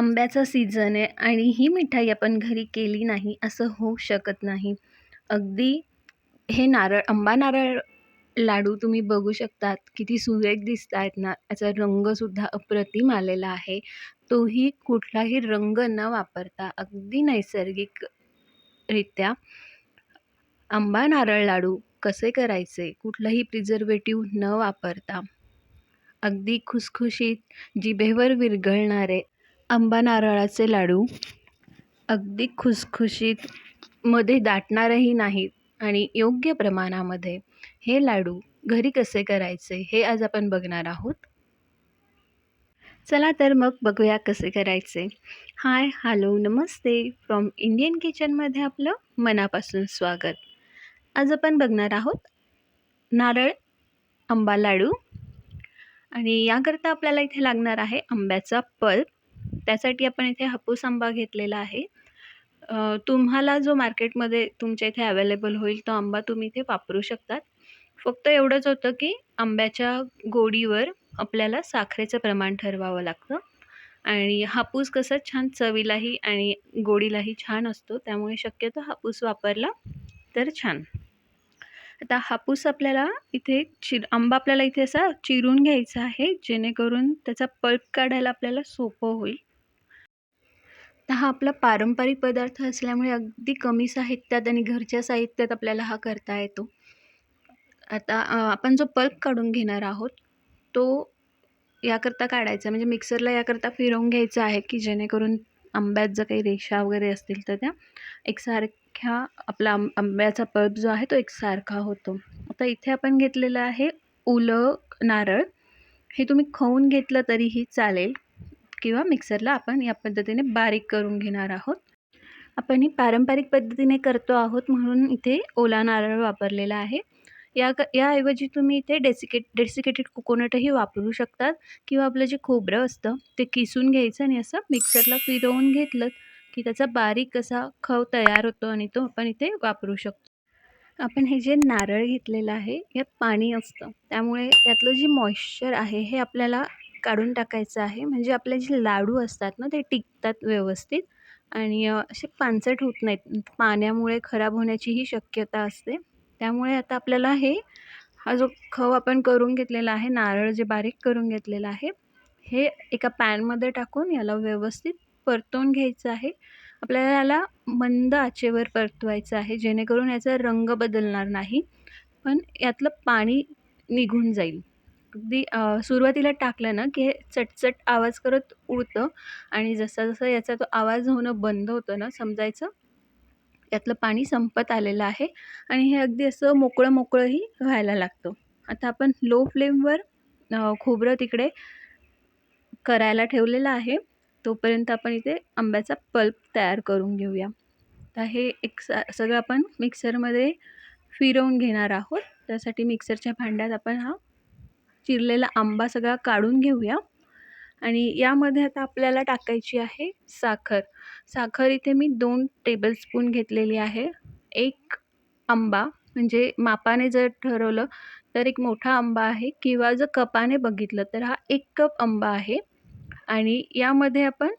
आंब्याचा सीझन आहे आणि ही मिठाई आपण घरी केली नाही असं होऊ शकत नाही. अगदी हे नारळ आंबा नारळ लाडू तुम्ही बघू शकतात किती सुरेख दिसत आहेत ना याचा रंगसुद्धा अप्रतिम आलेला आहे. तोही कुठलाही रंग न वापरता अगदी नैसर्गिकरित्या आंबा नारळ लाडू कसे करायचे कुठलंही प्रिझर्वेटिव्ह न वापरता. अगदी खुसखुशीत जिभेवर विरघळणारे आंबा नारळाचे लाडू. अगदी खुसखुशीत मध्ये दाटणारही नाहीत आणि योग्य प्रमाणामध्ये हे लाडू घरी कसे करायचे हे आज आपण बघणार आहोत. चला तर मग बघूया कसे करायचे. हाय हॅलो नमस्ते. फ्रॉम इंडियन किचनमध्ये आपलं मनापासून स्वागत. आज आपण बघणार आहोत नारळ आंबा लाडू. आणि याकरता आपल्याला इथे लागणार आहे आंब्याचा पल्प. त्यासाठी आपण इथे हापूस आंबा घेतलेला आहे. तुम्हाला जो मार्केटमध्ये तुमच्या इथे अवेलेबल होईल तो आंबा तुम्ही इथे वापरू शकतात. फक्त एवढंच होतं की आंब्याच्या गोडीवर आपल्याला साखरेचं प्रमाण ठरवावं लागतं. आणि हापूस कसं छान चवीलाही आणि गोडीलाही छान असतो त्यामुळे शक्यतो हापूस वापरला तर छान. आता हापूस आपल्याला इथे चिर आंबा आपल्याला इथे असा चिरून घ्यायचा आहे जेणेकरून त्याचा पल्प काढायला आपल्याला सोपं होईल. तर हा आपला पारंपरिक पदार्थ असल्यामुळे अगदी कमी साहित्यात आणि घरच्या साहित्यात आपल्याला हा करता येतो. आता आपण जो पल्प काढून घेणार आहोत तो याकरता काढायचा म्हणजे मिक्सरला याकरता फिरवून घ्यायचा आहे की जेणेकरून आंब्यात जर काही रेषा वगैरे असतील तर त्या एकसारख्या आपला आंब आंब्याचा पल्प जो आहे तो एकसारखा होतो. आता इथे आपण घेतलेलं आहे ओलं नारळ. हे तुम्ही खवून घेतलं तरीही चालेल. किंवा मिक्सरला आपण या पद्धतीने बारीक करून घेणार आहोत. आपण ही पारंपरिक पद्धतीने करतो आहोत म्हणून इथे ओला नारळ वापरलेला आहे. या क याऐवजी तुम्ही इथे डेसिकेट डेसिकेटेड कोकोनटही वापरू शकतात किंवा आपलं जे खोबरं असतं ते किसून घ्यायचं आणि असं मिक्सरला फिरवून घेतलं की त्याचा बारीक असा खव तयार होतो आणि तो आपण इथे वापरू शकतो. आपण हे जे नारळ घेतलेलं आहे यात पाणी असतं. त्यामुळे यातलं जे मॉइश्चर आहे हे आपल्याला काढून टाकायचं आहे. म्हणजे आपले जे लाडू असतात ना ते टिकतात व्यवस्थित आणि असे पानसट होत नाहीत. पाण्यामुळे खराब होण्याचीही शक्यता असते. त्यामुळे आता आपल्याला हे हा जो खव आपण करून घेतलेला आहे नारळ जे बारीक करून घेतलेलं आहे हे एका पॅनमध्ये टाकून याला व्यवस्थित परतवून घ्यायचं आहे. आपल्याला याला मंद आचेवर परतवायचं आहे जेणेकरून याचा रंग बदलणार नाही. पण यातलं पाणी निघून जाईल. अगदी सुरुवातीला टाकलं ना की हे चटचट आवाज करत उडतं आणि जसं जसं याचा तो आवाज होणं बंद होतं ना समजायचं यातलं पाणी संपत आलेलं आहे आणि हे अगदी असं मोकळं मोकळंही व्हायला लागतं. आता आपण लो फ्लेमवर खोबरं तिकडे करायला ठेवलेलं आहे. तोपर्यंत आपण इथे आंब्याचा पल्प तयार करून घेऊया. तर हे एक सा सगळं आपण मिक्सरमध्ये फिरवून घेणार आहोत. त्यासाठी मिक्सरच्या भांड्यात आपण हा चिरलेला आंबा सगळा काढून घेऊया. आणि यामध्ये आता आपल्याला टाकायची आहे साखर. साखर इथे मी दोन टेबलस्पून घेतलेली आहे. एक आंबा म्हणजे मापाने जर ठरवलं तर एक मोठा आंबा आहे किंवा जर कपाने बघितलं तर हा एक कप आंबा आहे. आणि यामध्ये आपण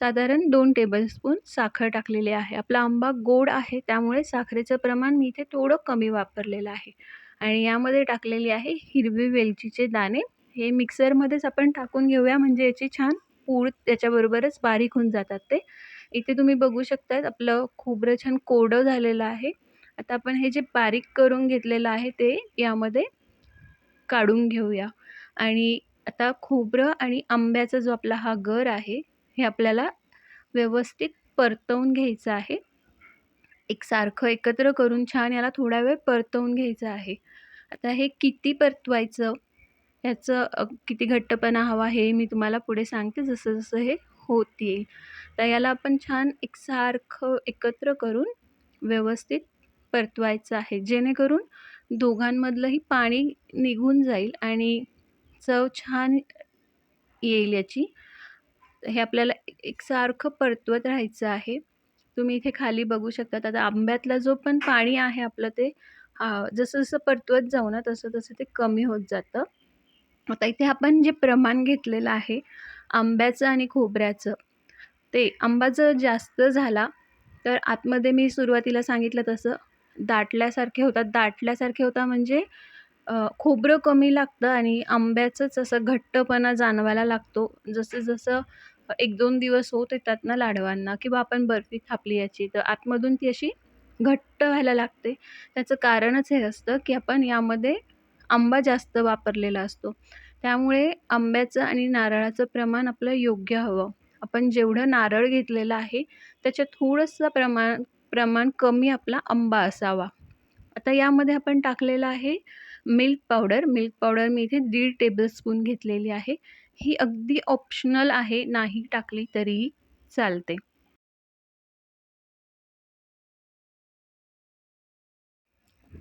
साधारण दोन टेबलस्पून साखर टाकलेली आहे. आपला आंबा गोड आहे त्यामुळे साखरेचं प्रमाण मी इथे थोडं कमी वापरलेलं आहे. आणि यामध्ये टाकलेली आहे हिरवी वेलचीचे दाणे. हे मिक्सरमध्येच आपण टाकून घेऊया म्हणजे याची छान पूड त्याच्याबरोबरच बारीक होऊन जातात ते. इथे तुम्ही बघू शकतात आपलं खोबरं छान कोरडं झालेलं आहे. आता आपण हे जे बारीक करून घेतलेलं आहे ते यामध्ये काढून घेऊया. आणि आता खोबरं आणि आंब्याचा जो आपला हा गर आहे हे आपल्याला व्यवस्थित परतवून घ्यायचं आहे. एकसारखं एकत्र करून छान याला थोडा वेळ परतवून घ्यायचं आहे. आता हे किती परतवायचं? याचं किती घट्टपणा हवा हे मी तुम्हाला पुढे सांगते जसं जसं हे होत येईल तर याला आपण छान एकसारखं एकत्र करून व्यवस्थित परतवायचं आहे. जेणेकरून दोघांमधलंही पाणी निघून जाईल आणि चव छान येईल याची. हे आपल्याला एकसारखं परतवत राहायचं आहे. तुम्ही इथे खाली बघू शकता आता आंब्यातला जो पण पाणी आहे आपलं ते जसं जसं परतवत जाऊ ना तसं तसं ते कमी होत जातं. आता इथे आपण जे प्रमाण घेतलेलं आहे आंब्याचं आणि खोबऱ्याचं ते आंबा जर जास्त झाला तर आतमध्ये मी सुरुवातीला सांगितलं तसं दाटल्यासारखे होतात. दाटल्यासारखे होता म्हणजे खोबरं कमी लागतं आणि आंब्याचंच असं घट्टपणा जाणवायला लागतो. जसं जसं एक दोन दिवस होत येतात ना लाडवांना किंवा आपण बर्फी थापली याची तर आतमधून ती अशी घट्ट व्हायला लागते. त्याचं कारणच हे असतं की आपण यामध्ये आंबा जास्त वापरलेला असतो. त्यामुळे आंब्याचं आणि नारळाचं प्रमाण आपलं योग्य हवं. आपण जेवढं नारळ घेतलेलं आहे त्याच्यात थोडंसं प्रमाण प्रमाण कमी आपला आंबा असावा. आता यामध्ये आपण टाकलेलं आहे मिल्क पावडर. मिल्क पावडर मी इथे दीड टेबलस्पून घेतलेली आहे. ही अगदी ऑप्शनल आहे नाही टाकली तरीही चालते.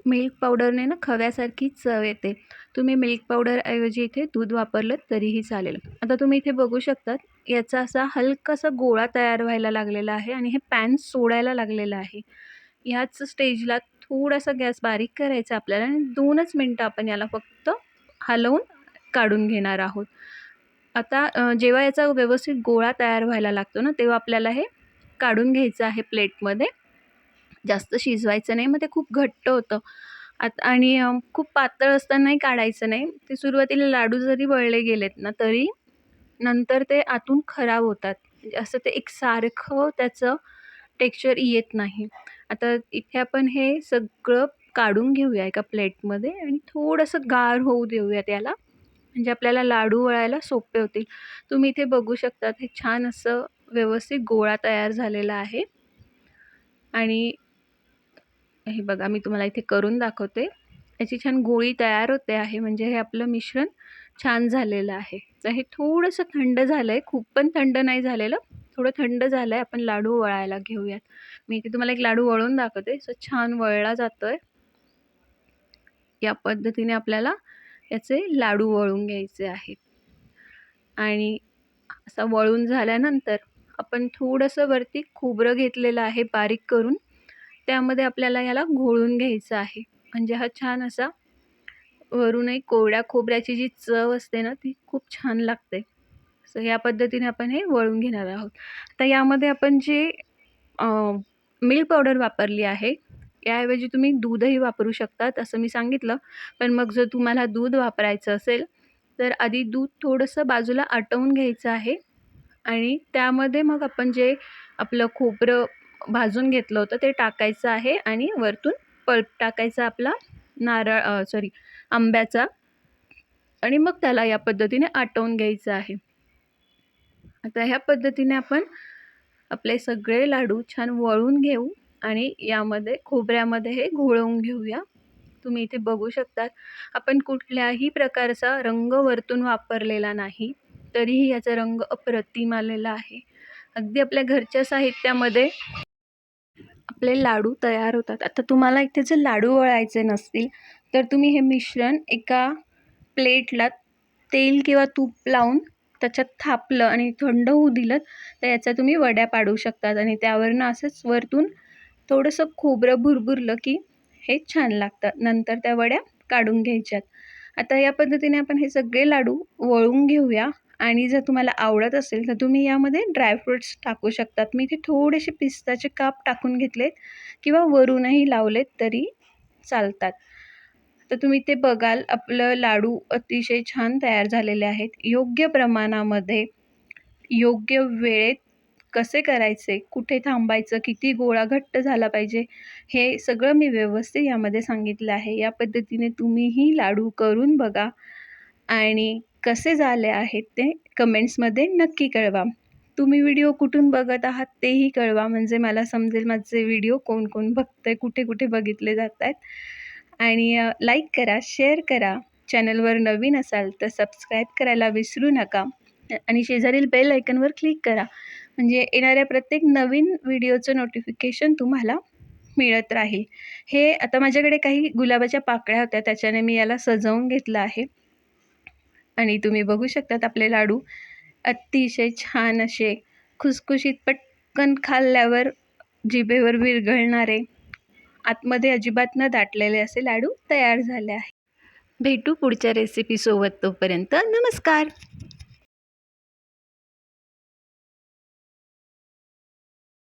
मिल्क पावडरने ना खव्यासारखी चव येते. तुम्ही मिल्क पावडरऐवजी इथे दूध वापरलं तरीही चालेल. आता तुम्ही इथे बघू शकतात याचा असा हलकासा गोळा तयार व्हायला लागलेला आहे आणि हे पॅन सोडायला लागलेलं आहे. ह्याच स्टेजला थोडासा गॅस बारीक करायचा आपल्याला आणि दोनच मिनटं आपण याला फक्त हलवून काढून घेणार आहोत. आता जेव्हा याचा व्यवस्थित गोळा तयार व्हायला लागतो ना तेव्हा आपल्याला हे काढून घ्यायचं आहे प्लेटमध्ये जास्त शिजवायचं नाही मग ते खूप घट्ट होतं. आत आणि खूप पातळ असतानाही काढायचं नाही. ते सुरुवातीला लाडू जरी वळले गेलेत ना तरी नंतर ते आतून खराब होतात. म्हणजे असं ते एकसारखं त्याचं टेक्स्चर येत नाही. आता इथे आपण हे सगळं काढून घेऊया एका प्लेटमध्ये आणि थोडंसं गार होऊ देऊया त्याला म्हणजे आपल्याला लाडू वळायला सोपे होतील. तुम्ही इथे बघू शकतात हे छान असं व्यवस्थित गोळा तयार झालेला आहे. आणि हे बघा मी तुम्हाला इथे करून दाखवते. याची छान गोळी तयार होते आहे. म्हणजे हे आपलं मिश्रण छान झालेलं आहे. तर हे थोडंसं थंड झालं आहे खूप पण थंड नाही झालेलं. थोडं थंड झालं आहे आपण लाडू वळायला घेऊयात. मी इथे तुम्हाला एक लाडू वळून दाखवते. सो छान वळला जातो आहे या पद्धतीने आपल्याला याचे लाडू वळून घ्यायचे आहेत. आणि असा वळून झाल्यानंतर आपण थोडंसं वरती खोबरं घेतलेलं आहे बारीक करून. त्यामध्ये आपल्याला याला घोळून घ्यायचं आहे. म्हणजे हा छान असा वरूनही कोरड्या खोबऱ्याची जी चव असते ना ती खूप छान लागते. सो या पद्धतीने आपण हे वळून घेणार आहोत. आता यामध्ये आपण जे मिल्क पावडर वापरली आहे याऐवजी तुम्ही दूधही वापरू शकतात असं मी सांगितलं. पण मग जर तुम्हाला दूध वापरायचं असेल तर आधी दूध थोडंसं बाजूला आटवून घ्यायचं आहे. आणि त्यामध्ये मग आपण जे आपलं खोबरं भाजून घेतलं होतं ते टाकायचं आहे आणि वरतून पल्प टाकायचा आपला नारळ सॉरी आंब्याचा. आणि मग त्याला या पद्धतीने आटवून घ्यायचं आहे. आता ह्या पद्धतीने आपण आपले सगळे लाडू छान वळून घेऊ आणि यामध्ये खोबऱ्यामध्ये हे घोळवून घेऊया. तुम्ही इथे बघू शकतात आपण कुठल्याही प्रकारचा रंग वरतून वापरलेला नाही तरीही याचा रंग अप्रतिम आलेला आहे. अगदी आपल्या घरच्या साहित्यामध्ये आपले लाडू तयार होतात. आता तुम्हाला इथे जर लाडू वळायचे नसतील तर तुम्ही हे मिश्रण एका प्लेटला तेल किंवा तूप लावून त्याच्यात थापलं आणि थंड होऊ दिलं तर याच्या तुम्ही वड्या पाडू शकतात आणि त्यावरनं असंच वरतून थोडंसं खोबरं भुरभुरलं की हे छान लागतात. नंतर त्या वड्या काढून घ्यायच्यात. आता या पद्धतीने आपण हे सगळे लाडू वळून घेऊया. आणि जर तुम्हाला आवडत असेल तर तुम्ही यामध्ये ड्रायफ्रूट्स टाकू शकतात. मी इथे थोडेसे पिस्ताचे काप टाकून घेतलेत किंवा वरूनही लावलेत तरी चालतात. तर तुम्ही ते बघाल आपलं लाडू अतिशय छान तयार झालेले आहेत. योग्य प्रमाणामध्ये योग्य वेळेत कसे करायचे कुठे थांबायचं किती गोळा घट्ट झाला पाहिजे हे सगळं मी व्यवस्थित यामध्ये सांगितलं आहे. या पद्धतीने तुम्हीही लाडू करून बघा आणि कसे झाले आहेत ते कमेंट्समध्ये नक्की कळवा. तुम्ही व्हिडिओ कुठून बघत आहात तेही कळवा. म्हणजे मला समजेल माझे व्हिडिओ कोण कोण बघतं आहे कुठे कुठे बघितले जात आहेत. आणि लाईक करा शेअर करा. चॅनलवर नवीन असाल तर सबस्क्राईब करायला विसरू नका. आणि शेजारील बेल आयकनवर क्लिक करा. म्हणजे येणाऱ्या प्रत्येक नवीन व्हिडिओचं नोटिफिकेशन तुम्हाला मिळत राहील. हे आता माझ्याकडे काही गुलाबाच्या पाकळ्या होत्या त्याच्याने मी याला सजवून घेतलं आहे. आणि तुम्ही बघू शकतात आपले लाडू. अतिशय छान असे खुसखुशीत पटकन खाल्ल्यावर जिभेवर विरघळणारे आतमध्ये अजिबात न दाटलेले असे लाडू तयार झाले आहे भेटू पुढच्या रेसिपीसोबत तोपर्यंत नमस्कार!